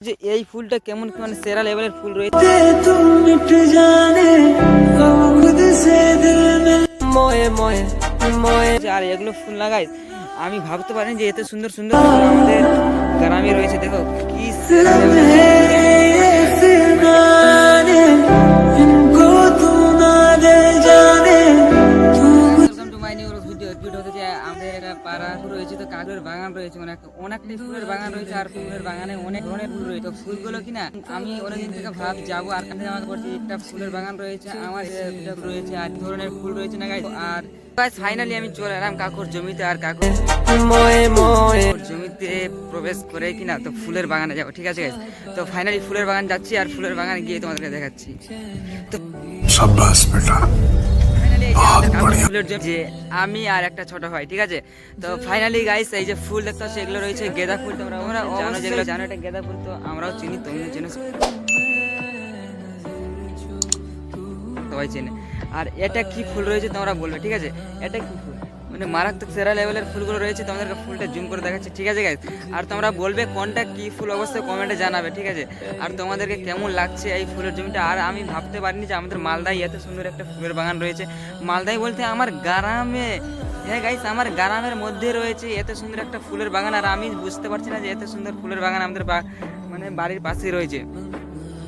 যে এই ফুলটা কেমন মানে সেরা লেভেলের ফুল রয়েছে। আর এগুলো ফুল লাগাই আমি ভাবতে পারিনি যে এত সুন্দর সুন্দর ফুল আমাদের গ্রামে রয়েছে দেখো কি পাড়া রয়েছে তো কাগরের বাগান রয়েছে মানে অনেক অনেকটা ফুলের বাগান রয়েছে আর ফুলের বাগানে অনেক ধরনের ফুল রয়েছে। তো ফুলগুলো কিনা আমি অনেকদিন থেকে ভাব যাব আর কাছে আমার করছি একটা ফুলের বাগান রয়েছে আমার রয়েছে আর ধরনের ফুল রয়েছে না গাই আর গাইস ফাইনালি আমি চলে এলাম কাকুর জমিতে আর কাকুর জমিতে প্রবেশ করে কিনা তো ফুলের বাগানে যাব ঠিক আছে তো ফাইনালি ফুলের বাগান যাচ্ছি আর ফুলের বাগানে গিয়ে তোমাদেরকে দেখাচ্ছি। তো সাব্বাস বেটা। ফুলের যে আমি আর একটা ছোট ভাই ঠিক আছে? তো ফাইনালি গাইস এই যে ফুল দেখতে পাচ্ছ এগুলো রয়েছে গেঁদা ফুল তোমরা ওরা জানো যেগুলো জানো এটা গেঁদা ফুল তো আমরাও চিনি তুমি চেনো। সবাই চেনে। আর এটা কি ফুল রয়েছে তোমরা বলবে ঠিক আছে? এটা কি ফুল? মানে মারাত্মক সেরা লেভেলের ফুলগুলো রয়েছে তোমাদেরকে ফুলটা জুম করে দেখাচ্ছি। ঠিক আছে গাইজ আর তোমরা বলবে কোনটা কি ফুল, অবশ্যই কমেন্টে জানাবে, ঠিক আছে? আর তোমাদেরকে কেমন লাগছে এই ফুলের জমিটা? আর আমি ভাবতে পারিনি যে আমাদের মালদায় এত সুন্দর একটা ফুলের বাগান রয়েছে। মালদায় বলতে আমার গ্রামে হ্যাঁ গাইস আমার গ্রামের মধ্যে রয়েছে এত সুন্দর একটা ফুলের বাগান, আর আমি বুঝতে পারছি না যে এত সুন্দর ফুলের বাগান আমাদের মানে বাড়ির পাশেই রয়েছে।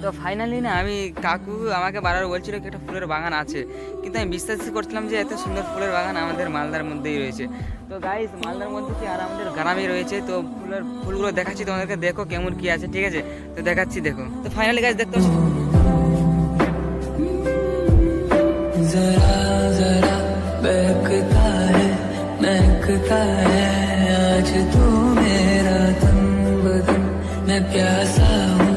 তো ফাইনালি না আমি কাকু আমাকে বারবার বলছিল কি একটা ফুলের বাগান আছে কিন্তু আমি বিশ্বাসই করছিলাম যে এত সুন্দর ফুলের বাগান আমাদের মালদার মধ্যেই রয়েছে তো গাইস মালদার মধ্যে কি আর আমাদের গ্রামে রয়েছে তো ফুলের ফুলগুলো দেখাচ্ছি তোমাদেরকে দেখো কেমন কি আছে ঠিক আছে তো দেখাচ্ছি দেখো তো ফাইনালি গাইস দেখতে পাচ্ছি जरा जरा बहकता है महकता है आज तू मेरा तन बदन मैं प्यासा हूँ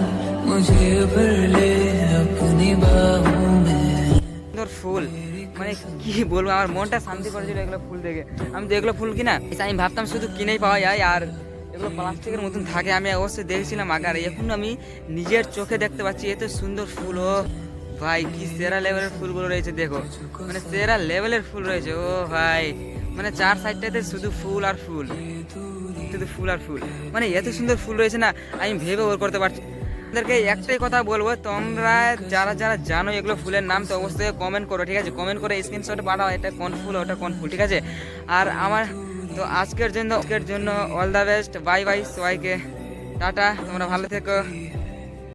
সুন্দর ফুল মানে বলব, আমার মনটা শান্তি এগুলো ফুল দেখে। আমি এগুলো ফুল কিনা? আমি ভাবতাম শুধু কিনেই পাওয়া যায়, আর এগুলো প্লাস্টিকের মতন থাকে। আমি অবশ্যই আগে আর আমি নিজের চোখে দেখতে পাচ্ছি, এত সুন্দর ফুল, ও ভাই, কি সেরা লেভেলের ফুলগুলো রয়েছে, দেখো। মানে সেরা লেভেলের ফুল রয়েছে, ও ভাই। মানে চার সাইডটাতে শুধু ফুল আর ফুল। শুধু ফুল আর ফুল। মানে এত সুন্দর ফুল রয়েছে না, আমি ভেবে ওর করতে পারছি আপনাদেরকে একটাই কথা বলব, তোমরা যারা যারা জানো এগুলো ফুলের নাম, তো অবশ্যই কমেন্ট করো, ঠিক আছে? কমেন্ট করে স্ক্রিনশট পাঠাও, এটা কোন ফুল, ওটা কোন ফুল, ঠিক আছে? আর আমার, তো আজকের জন্য আজকের জন্য all the best bye bye সবাইকে, টাটা, তোমরা ভালো থেকো।